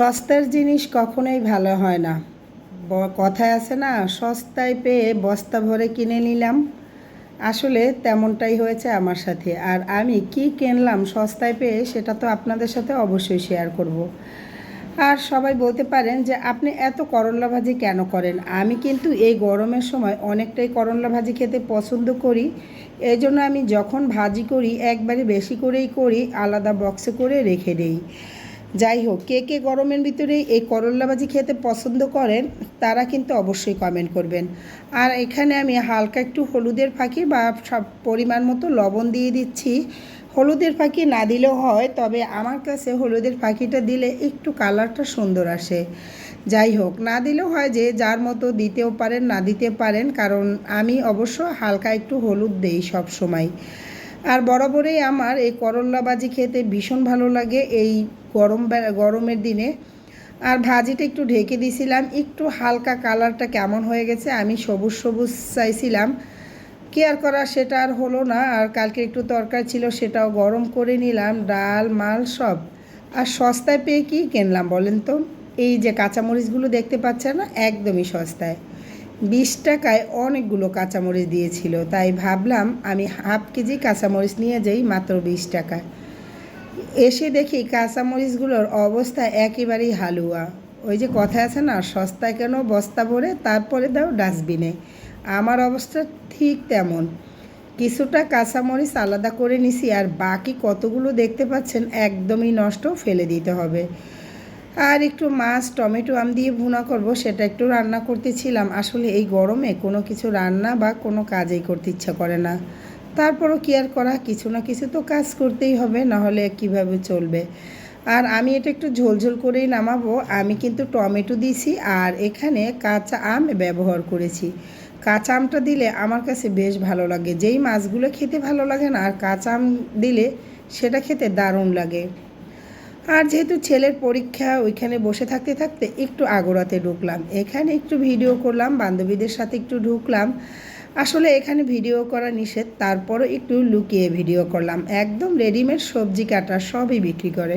সস্তার জিনিস কখনোই ভালো হয় না। কথায় আছে না, সস্তায় পেয়ে বস্তা ভরে কিনে নিলাম। আসলে তেমনটাই হয়েছে আমার সাথে। আর আমি কি কিনলাম সস্তায় পেয়ে সেটা তো আপনাদের সাথে অবশ্যই শেয়ার করব। আর সবাই বলতে পারেন যে, আপনি এত করল্লা ভাজি কেন করেন? আমি কিন্তু এই গরমের সময় অনেকটাই করল্লা ভাজি খেতে পছন্দ করি। এই জন্য আমি যখন ভাজি করি, একবারে বেশি করেই করি, আলাদা বক্সে করে রেখে দিই। যাই হোক কে কে গরমের ভিতরে এই করল্লা ভাজি খেতে পছন্দ করেন, তারা কিন্তু অবশ্যই কমেন্ট করবেন। আর এখানে আমি হালকা একটু হলুদের ফাঁকি বা সব পরিমাণ মতো লবণ দিয়ে দিচ্ছি। হলুদের ফাঁকি না দিলেও হয়, তবে আমার কাছে হলুদের ফাঁকিটা দিলে একটু কালারটা সুন্দর আসে। যাই হোক না দিলেও হয় যে যার মতো দিতেও পারেন, না দিতে পারেন, কারণ আমি অবশ্য হালকা একটু হলুদ দেই সব সময়। আর বরাবরই আমার এই করল্লা ভাজি খেতে ভীষণ ভালো লাগে। এই গরম গরমের দিনে। আর ভাজিটা একটু ঢেকে দিয়েছিলাম একটু হালকা কালারটা কেমন হয়ে গেছে আমি সবুজ সবুজ চাইছিলাম। কেয়ার করা সেটা আর হলো না। আর কালকে একটু তরকারি ছিল, সেটাও গরম করে নিলাম। ডাল, মাল সব। আর সস্তায় পেয়ে কি কিনলাম বলেন তো? এই যে কাঁচামরিচগুলো দেখতে পাচ্ছেন না? একদমই সস্তায়। বিশ টাকায় অনেকগুলো কাঁচামরিচ দিয়েছিল। তাই ভাবলাম আমি হাফ কেজি কাঁচামরিচ নিয়ে যাই মাত্র বিশ টাকায়। এসে দেখি কাঁচামরিচগুলোর অবস্থা একেবারেই হালুয়া। ওই যে কথা আছে না, সস্তায় কেন বস্তা ভরে তারপরে দাও ডাস্টবিনে। আমার অবস্থা ঠিক তেমন। কিছুটা কাঁচামরিচ আলাদা করে নিছি আর বাকি কতগুলো দেখতে পাচ্ছেন একদমই নষ্ট ফেলে দিতে হবে। আর একটু মাছ, টমেটো, আম দিয়ে ভুনা করব, সেটা একটু রান্না করতেছিলাম। আসলে এই গরমে কোনো কিছু রান্না বা কোনো কাজেই করতে ইচ্ছা করে না। তারপরও কি আর করা? কিছু না কিছু তো কাজ করতেই হবে, নাহলে কীভাবে চলবে? আর আমি এটা একটু ঝোলঝোল করেই নামাবো। আমি কিন্তু টমেটো দিয়েছি আর এখানে কাঁচা আম ব্যবহার করেছি। কাঁচা আমটা দিলে আমার কাছে বেশ ভালো লাগে। যেই মাছগুলো খেতে ভালো লাগে না, আর কাঁচা আম দিলে সেটা খেতে দারুণ লাগে। আর যেহেতু ছেলের পরীক্ষা, ওইখানে বসে থাকতে থাকতে একটু আগোড়াতে ঢুকলাম। এখানে একটু ভিডিও করলাম, বান্ধবীদের সাথে একটু ঢুকলাম। আসলে এখানে ভিডিও করা নিষেধ, তারপরও একটু লুকিয়ে ভিডিও করলাম। একদম রেডিমেড সবজি কাটা সবই বিক্রি করে।